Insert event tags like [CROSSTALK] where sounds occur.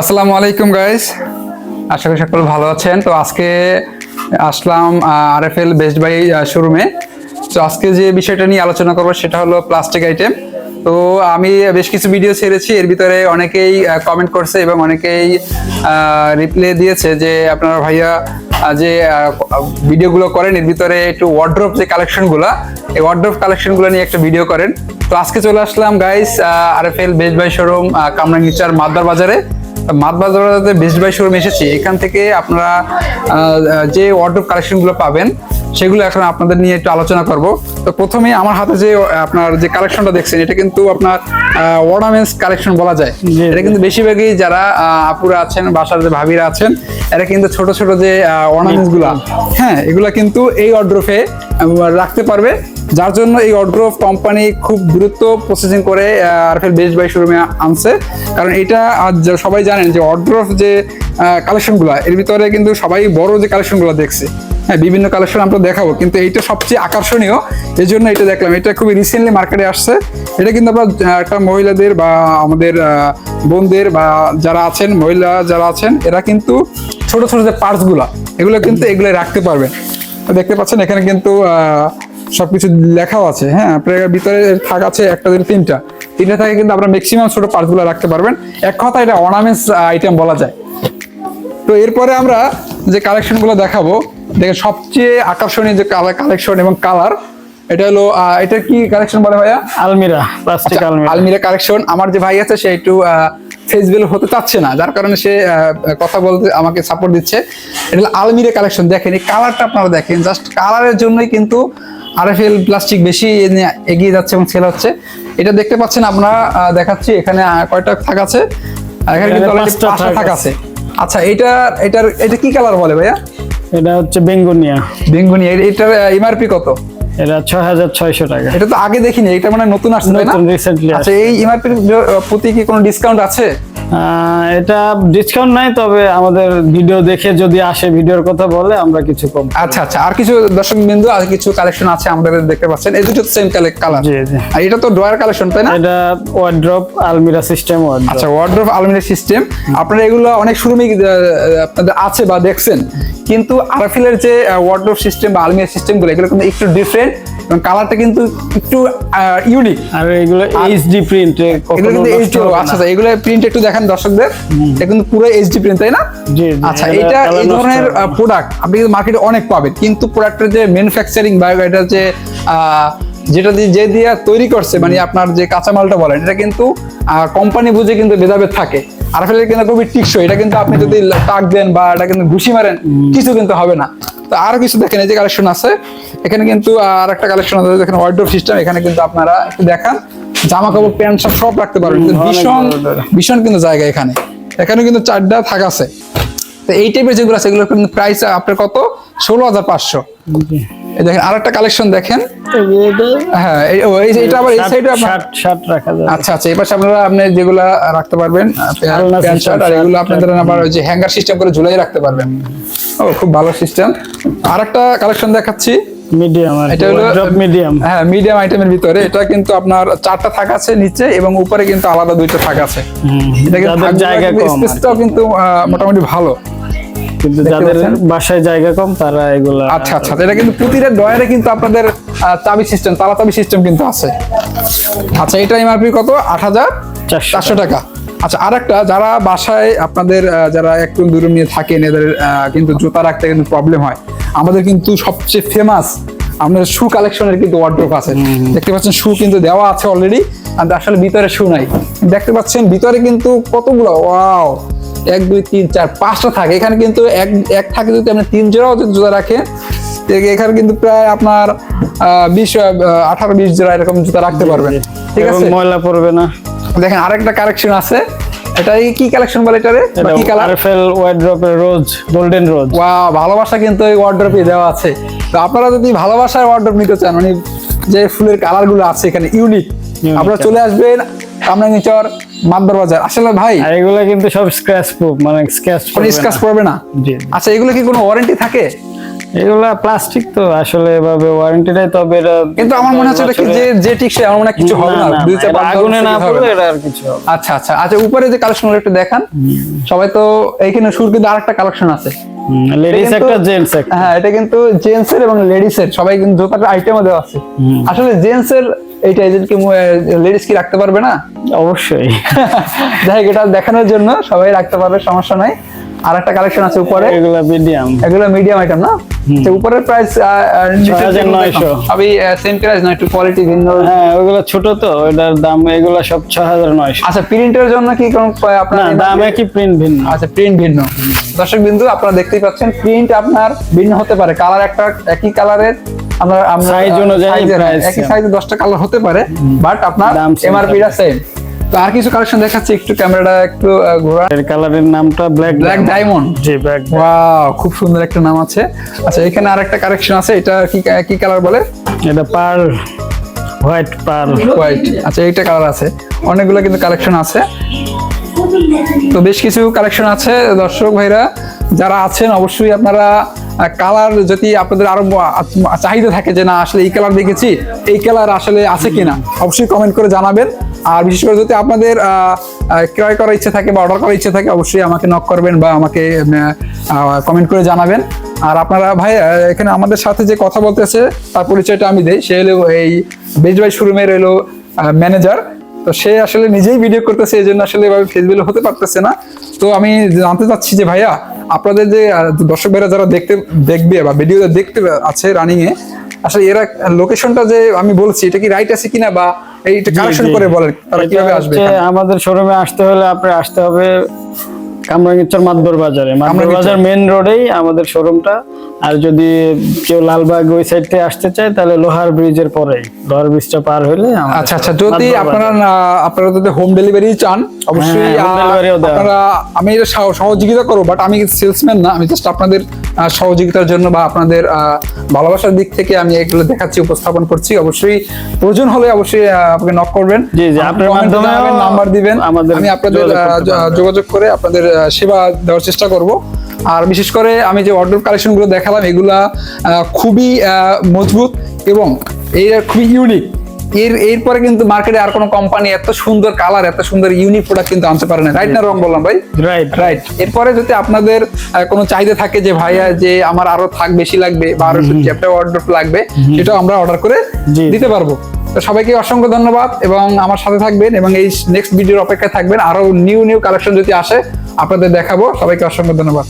আসসালামু আলাইকুম গাইস আশা করি সকল ভালো আছেন। তো আজকে আসলাম R F L best buy শোরুমে তো আজকে যে বিষয়টা নিয়ে আলোচনা করব সেটা হলো প্লাস্টিক আইটেম তো আমি বেশ কিছু ভিডিও ছেড়েছি। এর ভিতরে অনেকেই কমেন্ট করছে এবং অনেকেই রিপ্লাই দিয়েছে যে, আপনার ভাইয়া যে ভিডিওগুলো করেন, এর ভিতরে একটু ওয়ার্ড্রপ যে কালেকশনগুলো এই ওয়ার্ড্রপ কালেকশনগুলো নিয়ে একটা ভিডিও করেন। তো আজকে চলে আসলাম guys R F L best buy showroom Kamrangirchar Maddar বাজারে। মাদ বাজারে বেস্ট বাই শোরুম এসেছি এখান থেকে আপনারা যে ওয়ার্ডরোব কালেকশনগুলো পাবেন সেগুলো এখন আপনাদের নিয়ে একটু আলোচনা করব। তো প্রথমে আমার হাতে যে আপনার যে কালেকশনটা দেখছেন এটা কিন্তু আপনার অর্নামেন্টস কালেকশন বলা যায়। এটা কিন্তু বেশিরভাগই যারা আপুরা আছেন বাসার যে ভাবিরা আছেন এরা কিন্তু ছোট ছোট যে অর্নামেন্টসগুলা হ্যাঁ এগুলা কিন্তু এই অর্ড্রোফে রাখতে পারবে। যার জন্য এই অর্ড্রোফ কোম্পানি খুব দ্রুত প্রসেসিং করে আরফেল বেস্ট বাই শোরুমে আনছে। কারণ এটা আজ সবাই জানেন যে অর্ড্রোফ যে কালেকশনগুলো এর ভিতরে কিন্তু সবাই বড় যে কালেকশনগুলো দেখছে হ্যাঁ বিভিন্ন কালেকশন আমরা দেখাবো, কিন্তু এইটা সবচেয়ে আকর্ষণীয় এই জন্য এটা দেখলাম। এটা খুবই রিসেন্টলি মার্কেটে আসছে। এটা কিন্তু আমরা একটা মহিলাদের বা আমাদের বোনদের বা যারা আছেন, মহিলা যারা আছেন, এরা কিন্তু ছোট ছোট যে পার্টসগুলো এগুলো কিন্তু এগুলো রাখতে পারবেন। দেখতে পাচ্ছেন, এখানে কিন্তু সবকিছু লেখাও আছে হ্যাঁ? আপনার ভিতরে থাক আছে একটা থেকে তিনটা। তিনটা থাকে কিন্তু আপনারা ম্যাক্সিমাম ছোট পার্টসগুলো রাখতে পারবেন। এক কথা এটা অর্নামেন্টস আইটেম বলা যায়। তো এরপরে আমরা যে কালেকশনগুলো দেখাবো দেখেন সবচেয়ে আকর্ষণীয় যে কালেকশন এবং কালার এটা হলো এটা কি কালেকশন বলে ভাইয়া? আলমিরা প্লাস্টিক আচ্ছা, আলমিরা। আলমিরা কালেকশন আমার যে ভাই আছে সে একটু ফেসবেল হতে চাচ্ছে না যার কারণে সে কথা বলতে আমাকে সাপোর্ট দিচ্ছে। এটা হলো আলমিরা কালেকশন দেখেন এই কালারটা আপনারা দেখেন জাস্ট কালারের জন্যই কিন্তু আরএফএল প্লাস্টিক বেশি এগিয়ে যাচ্ছে এবং সেল হচ্ছে। এটা দেখতে পাচ্ছেন আপনারা দেখাচ্ছি এখানে কয়টা থাক আছে? আর এখানে কিন্তু পাঁচটা থাক আছে। আচ্ছা এটা এটার এটা কি কালার বলে ভাইয়া? এটা হচ্ছে বেঙ্গুনিয়া। বেঙ্গুনি এর- এটার এমআরপি কত? এটা ছয় হাজার ছয়শো টাকা। এটা তো আগে দেখিনি এটা মানে নতুন আসছে না? নতুন রিসেন্টলি আচ্ছা এই এমআরপির প্রতি কি কোনো ডিসকাউন্ট আছে? এটা ডিসকাউন্ট নাই তবে আমাদের ভিডিও দেখে যদি আসে ভিডিওর কথা বলে আমরা কিছু কম আচ্ছা আচ্ছা। আর কিছু দর্শক বিন্দু আর কিছু কালেকশন আছে আমাদের দেখতে পাচ্ছেন। এই দুটো সেম কালার জি জি। আর এটা তো ড্রয়ার কালেকশন তাই না? এটা ওয়ার্ড্রপ আলমিরা সিস্টেম ওয়ার্ড্রপ আচ্ছা ওয়ার্ড্রোপ আলমিরা সিস্টেম আপনারা এগুলো অনেক শুরুমেই আপনাদের আছে বা দেখছেন। কিন্তু আরফিলের যে ওয়ার্ড্রোপ সিস্টেম বা আলমিরা সিস্টেমগুলো এগুলো কিন্তু একটু ডিফারেন্ট কালারটা কিন্তু একটু ইউনিক আর এগুলো এইচডি প্রিন্ট এগুলো কিন্তু এইচডি আচ্ছা আচ্ছা এগুলো প্রিন্ট একটু দেখান দর্শকদের। এটা কিন্তু পুরো এইচডি প্রিন্ট তাই না? জি, আচ্ছা এটা এই ধরনের প্রোডাক্ট আপনি কিন্তু মার্কেটে অনেক পাবেন। কিন্তু প্রোডাক্টের যে ম্যানুফ্যাকচারিং বা এটা যে যেটা দিয়ে যে দিয়ে তৈরি করছে মানে আপনার যে কাঁচামালটা বলেন এটা কিন্তু কোম্পানি বুঝে কিন্তু ভেদাভেদ থাকে। আর ফেলে কিন্তু খুবই টিকসই। এটা কিন্তু আপনি যদি টাক দেন বা এটা কিন্তু ঘুষি মারেন কিছু কিন্তু হবে না। তো আরও কিছু দেখেন এই যে কালেকশন আছে এখানে কিন্তু আর একটা কালেকশন আছে দেখেন ওয়ার্ড্রোপ সিস্টেম এখানে কিন্তু আপনারা একটু দেখান। জামা কাপড় প্যান্ট সব সব রাখতে পারবেন। কিন্তু ভীষণ। ভীষণ কিন্তু জায়গা এখানে। এখানে কিন্তু চারটা থাক আছে। তো এই টাইপের যেগুলো আছে এগুলোর কিন্তু প্রাইস আপনার কত? ষোলো হাজার পাঁচশো। দেখেন আরেকটা কালেকশন দেখেন। হ্যাঁ ও, এটা আবার এই সাইডে শার্ট শার্ট রাখা যাবে। আচ্ছা আচ্ছা এই পাশে আপনারা আপনি যেগুলা রাখতে পারবেন প্যান্ট শার্ট আর shirt, এগুলো আপনাদের আবার ওই যে হ্যাঙ্গার সিস্টেম করে ঝুলাই রাখতে পারবেন। ও খুব ভালো সিস্টেম আরেকটা কালেকশন দেখাচ্ছি। মিডিয়াম এটা হলো মিডিয়াম হ্যাঁ মিডিয়াম আইটেমের ভিতরে। এটা কিন্তু আপনার চারটা থাক আছে নিচে এবং উপরে কিন্তু আলাদা দুইটা থাক আছে। এটা কিন্তু জায়গা কম স্পেসটাও কিন্তু মোটামুটি ভালো। কিন্তু যাদের বাসায় জায়গা কম তারা এগুলা আচ্ছা আচ্ছা এটা কিন্তু প্রতিটা ডয়ারে কিন্তু আপনাদের চাবি সিস্টেম তালা চাবি সিস্টেম কিন্তু আছে। আচ্ছা এটা এমআরপি কত? আট হাজার চারশো টাকা। আচ্ছা আর একটা যারা বাসায় আপনাদের যারা একটু দূরে নিয়ে থাকেন এদের কিন্তু জুতা রাখতে কিন্তু প্রবলেম হয়। আমাদের কিন্তু সবচেয়ে ফেমাস আমাদের শু কালেকশনের কিন্তু ওয়ার্ড্রোপ আছে। দেখতে পাচ্ছেন শু কিন্তু দেওয়া আছে অলরেডি আর আসলে ভিতরে শু নাই। দেখতে পাচ্ছেন ভিতরে কিন্তু কতগুলো? ওয়াও এক দুই তিন চার পাঁচটা থাকে। এখানে কিন্তু এক এক থাকে যদি আপনি তিন জোড়াও যদি জুতা রাখেন এখানে কিন্তু প্রায় আপনার বিশ আঠারো বিশ জোড়া এরকম জুতা রাখতে পারবেন। ঠিক আছে? ময়লা পড়বে না। দেখেন আরেকটা কালেকশন আছে। এটা কি কালেকশন বলে এটারে? এটা কি কালার আরএফএল ওয়ার্ড্রপের রোজ গোল্ডেন রোজ ওয়াও ভালোবাসা কিন্তু এই ওয়ার্ড্রপে দেওয়া আছে। তো আপনারা যদি ভালোবাসার ওয়ার্ড্রপ নিতে চান মানে যে ফুলের কালারগুলো আছে এখানে ইউনিক আপনারা চলে আসবেন কামরাঙ্গিচর মাদ্দর বাজার। আসলে ভাই এগুলা কিন্তু সব স্ক্র্যাচ প্রুফ মানে স্ক্র্যাচ স্কাচ পড়বে না। আচ্ছা এগুলো কি কোনো ওয়ারেন্টি থাকে? এগুলা প্লাস্টিক তো আসলে এভাবে ওয়ারেন্টিটাই তবে এটা কিন্তু আমার মনে হচ্ছে এটা যে যে টিকছে আমার মনে কিছু হবে না। দুই চার আগুনে না পড়লে এটা আর কিছু আচ্ছা আচ্ছা আচ্ছা উপরে যে কালেকশন একটু দেখান। সবাই তো এইখানে শুরু কিন্তু আরেকটা কালেকশন আছে। লেডিস একটা জেন্টস একটা। হ্যাঁ এটা কিন্তু জেন্টস এর এবং লেডিস এর। সবাই কিন্তু জুতার আইটেমও দেওয়া আছে। আসলে জেন্টস এর এইটা এজেন্ট কি লেডিস কি রাখতে পারবে না? অবশ্যই। [LAUGHS] যাই এটা দেখানোর জন্য সবাই রাখতে পারবে সমস্যা নাই। আর একটা কালেকশন আছে উপরে। এগুলা মিডিয়াম এগুলো মিডিয়াম আইটেম না? তো উপরের প্রাইস 6,900 সবই সেম প্রাইস না একটু কোয়ালিটি ভিন্ন। হ্যাঁ ওগুলো ছোট তো ওটার দাম এগুলো সব ছয় হাজার নয়শো। আচ্ছা প্রিন্টের জন্য কি কোন আপনার দাম একই প্রিন্ট ভিন্ন। আচ্ছা প্রিন্ট ভিন্ন। দর্শক বিন্দু আপনারা দেখতেই পাচ্ছেন প্রিন্ট আপনার ভিন্ন হতে পারে। কালার একটা একই কালারের আমরা আমরা Size অনুযায়ী হ্যাঁ, একই সাইজে দশটা কালার হতে পারে বাট আপনার দাম same এমআরপিটা সেম তো আর কিছু কালেকশন দেখাচ্ছি একটু ক্যামেরাটা একটু ঘোরা এর কালারের নামটা black black diamond G black wow খুব সুন্দর একটা নাম আছে। আচ্ছা এখানে আরেকটা কালেকশন আছে এটা কি কি কালার বলে? এটা পার হোয়াইট পার। হোয়াইট আচ্ছা এইটা কালার আছে। অনেকগুলো কিন্তু কালেকশন আছে। তো বেশ কিছু কালেকশন আছে দর্শক ভাইরা যারা আছেন অবশ্যই আপনারা কালার যদি আপনাদের আরও চাহিদা থাকে যে না, আসলে এই কালার দেখেছি, এই কালার আসলে আছে কিনা, অবশ্যই কমেন্ট করে জানাবেন। আর বিশেষ করে যদি আপনাদের ক্রয় করার ইচ্ছে থাকে বা অর্ডার করার ইচ্ছে থাকে, অবশ্যই আমাকে নক করবেন বা আমাকে কমেন্ট করে জানাবেন। আর আপনারা ভাই এখানে আমাদের সাথে যে কথা বলতেছে, তার পরিচয়টা আমি দেই। সে হলো এই বেজ ভাই শোরুমের হলো ম্যানেজার তো সে আসলে নিজেই ভিডিও করতেছে এই জন্য আসলে এভাবে ফেসবুক হতে পারতেছে না। তো আমি জানতে চাচ্ছি যে ভাইয়া আপনাদের যে দর্শক ভাইরা যারা দেখতে দেখবে বা ভিডিও দেখতে আছে রানিং এ আসলে এরা লোকেশনটা যে আমি বলছি এটা কি রাইট আছে কিনা বা এইটা কালেকশন করে বলেন তারা কীভাবে আসবে আমাদের শোরুমে আসতে হলে আপনার আসতে হবে কামরাঙ্গিচর মাদবর বাজারে। মাদবর বাজার মেন রোডেই আমাদের শোরুমটা আর যদি কেউ লালবাগ ওই সাইড থেকে আসতে চায় তাহলে লোহার ব্রিজের পরেই। লোহার ব্রিজটা পার হলে আচ্ছা আচ্ছা যদি আপনারা। আপনারা যদি হোম ডেলিভারি চান অবশ্যই হ্যাঁ, আপনারা আমি এটা সহ- সহযোগিতা করব বাট আমি সেলসম্যান না আমি জাস্ট আপনাদের সহযোগিতার জন্য বা আপনাদের ভালোবাসার দিক থেকে আমি এগুলো দেখাচ্ছি উপস্থাপন করছি। অবশ্যই প্রয়োজন হলে অবশ্যই আপনাকে নক করবেন। জি, জি, আপনার নাম্বার দিবেন। আমাদের আমি আপনাদের যোগাযোগ করে আপনাদের সেবা দেওয়ার চেষ্টা করব। আর বিশেষ করে আমি যে অর্ডার কালেকশনগুলো দেখালাম এগুলা আহ, খুবই আহ, মজবুত এবং এই খুবই ইউনিক এর এরপরে কিন্তু মার্কেটে আর কোনো কোম্পানি এত সুন্দর কালার এত সুন্দর ইউনিক প্রোডাক্ট কিন্তু আনতে পারে না। রাইট না রং বললাম ভাই? রাইট রাইট এরপরে যদি আপনাদের কোনো চাহিদা থাকে যে ভাইয়া যে আমার আরও থাক বেশি লাগবে বা আরও চ্যাপ্টার অর্ডার লাগবে সেটাও আমরা অর্ডার করে দিতে পারব। তো সবাইকে অসংখ্য ধন্যবাদ এবং আমার সাথে থাকবেন এবং এই নেক্সট ভিডিওর অপেক্ষায় থাকবেন। আরও নিউ নিউ কালেকশন যদি আসে আপনাদের দেখাবো। সবাইকে অসংখ্য ধন্যবাদ।